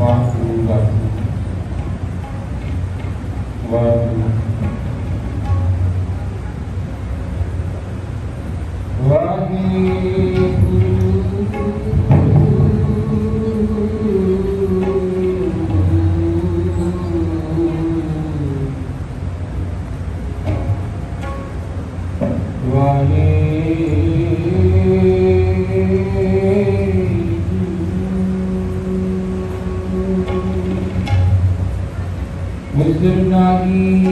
вам, вам, вам. Thank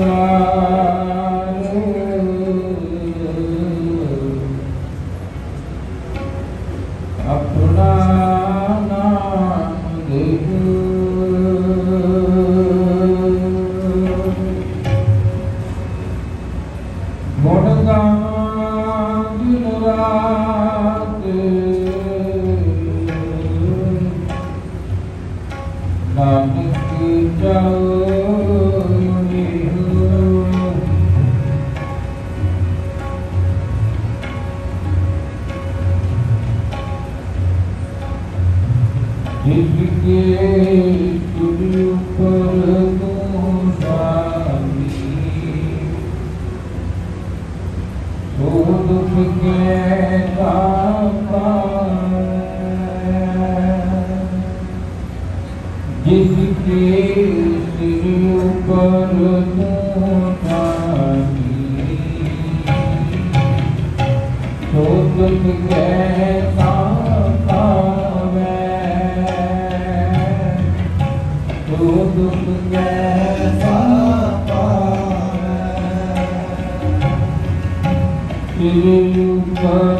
you. Thank you. Deus.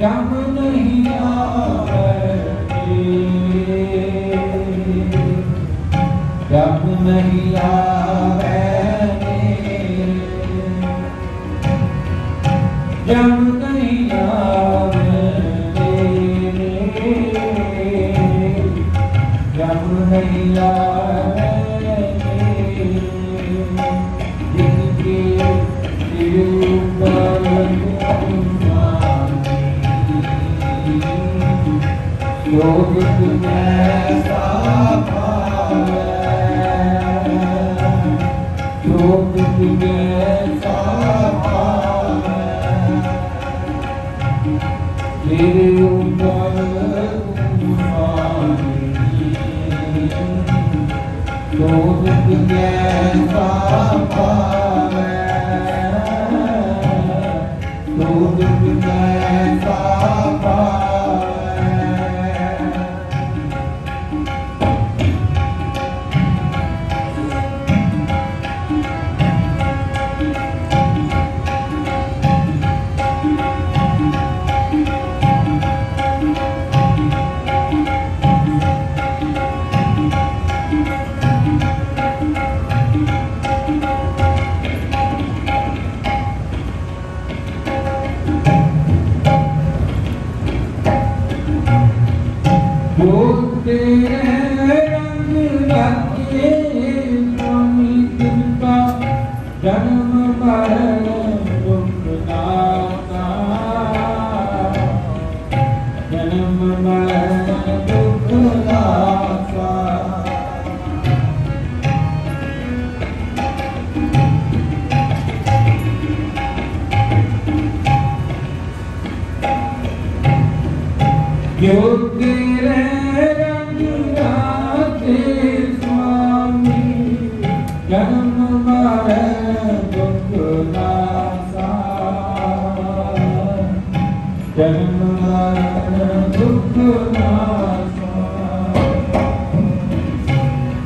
गम नहीं आवे गम नहीं आवे गम नहीं आवे गम नहीं आवे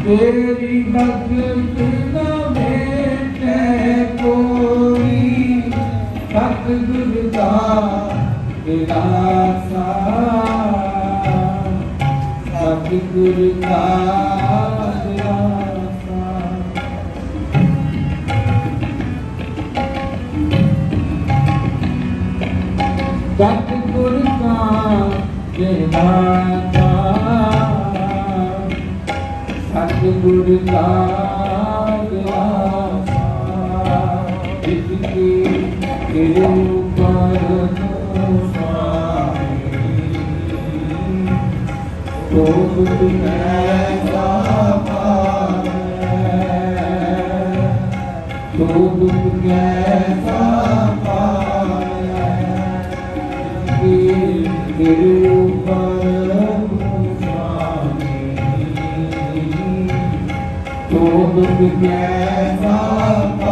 ਤੇਰੀ ਭਗਤ ਨਾ ਮੇਟੇ ਕੋਈ। ਸਤਿਗੁਰ ਦਾ ਵਿਲਾਸਾ ਸਤਿਗੁਰ ਦਾ ਵਿਲਾਸਾ ਸਤਿਗੁਰ ਦਾ ਵਿਲਾਸਾ ਸਤਿਗੁਰ ਦਾ ਵਿਲਾਸਾ ਜਿਤ ਕੀ ਤੇਰੇ ਉੱਪਰ ਨੂੰ ਸਾਈ ਤੋਬ ਤੁਮੈ ਸਾਪਾਵੇ ਤੋਬ ਤੁਮੈ ਸਾਪਾਵੇ ਤੇਰੇ ਤੋਬ ਤੁਮੈ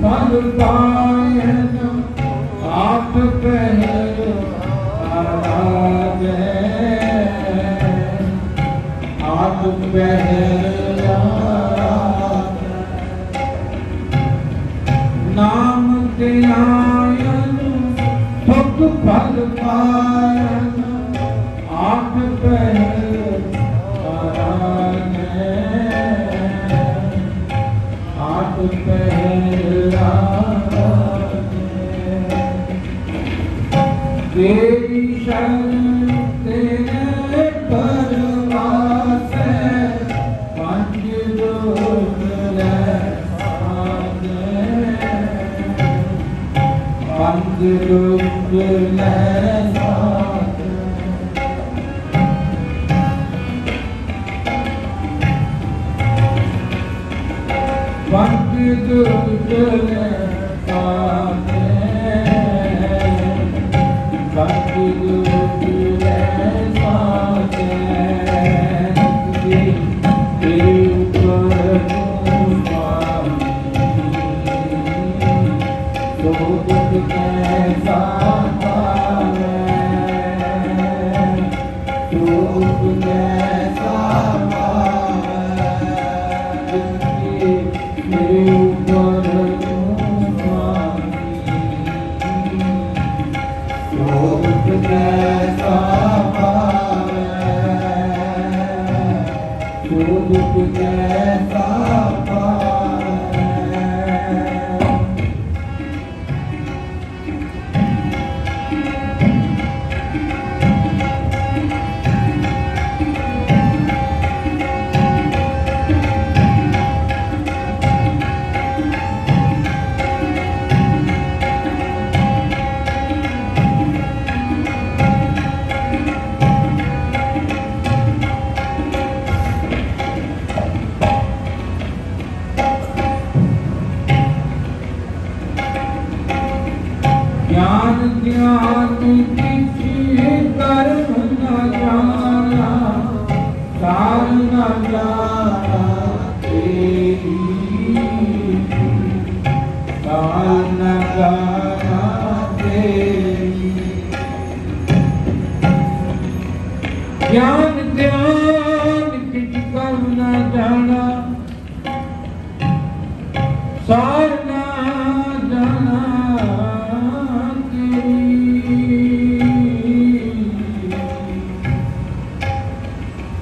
ਸੁਖ ਪਾਇਨ ਆਪ ਪਹਿਰ ਆਰਾਵੇ ਆਪ ਪਹਿਰ ਨਾਮ ਤੇ ਆਇਨ ਸੁਖ ਫਲ ਪਾਇਨ ਆਪ ਪਹਿਰ ਤੇਰੀ ਸ਼ਰਨ ਤੇਰੇ ਪਰਵਾਸੈ ਪੰਜ ਲੋਕ ਲੈ ਆਗੇ ਪੰਜ ਲੋਕ ਲੈ ਗਿਆਨ ਗਿਆਨ ਕੀਤੀ ਕਰਮ ਨਾ ਜਾਣ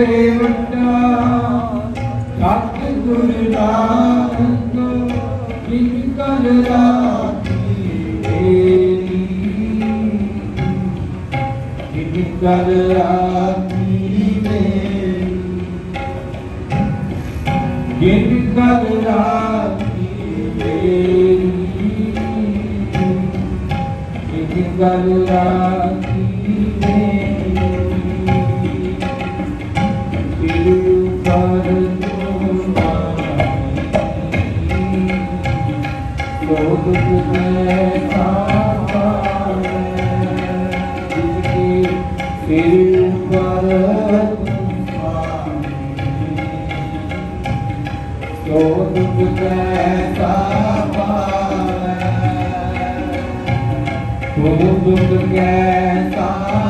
ਤੇ ਵਟਾ ਸਤ ਗੁਰ ਨਾਨਕ, ਜਿਨ ਕਲ ਰਾਖੀ ਤੇਰੀ ਜਿਨ ਕਲ ਰਾਖੀ ਤੇਰੀ ਜਿਨ ਕਲ ਰਾਖੀ ਤੇਰੀ ਜਿਨ ਕਲ ਰਾਖੀ again.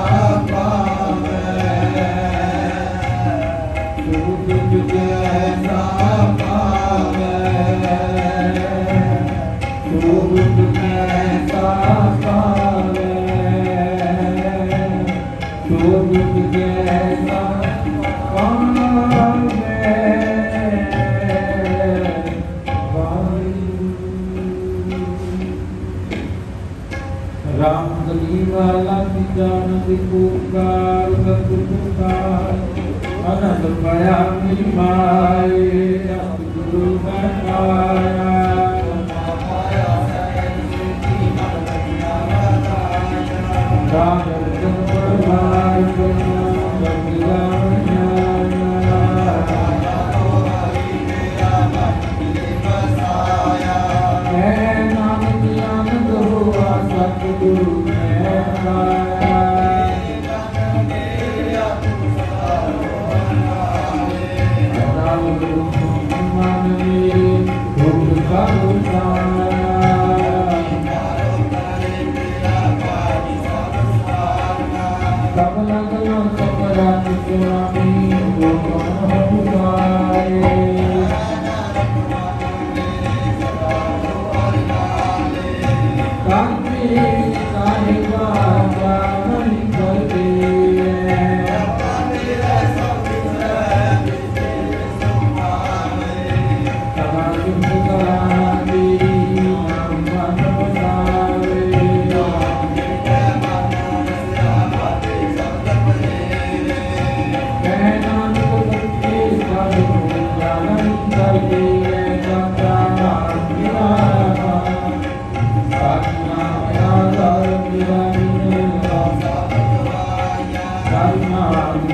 ਰਾਮ ਕਲੀ ਵਾਲਾ ਜਾਨ ਦੀ ਪੁਕਾਰ ਸਤਿ ਪੁਕਾਰ ਅਨੰਦ ਪਾਇਆ ਮੇਰੀ ਮਾਏ ਸਤਿਗੁਰੂ ਮੈਂ ਪਾਇਆ Ram Thank you. Kanti Karma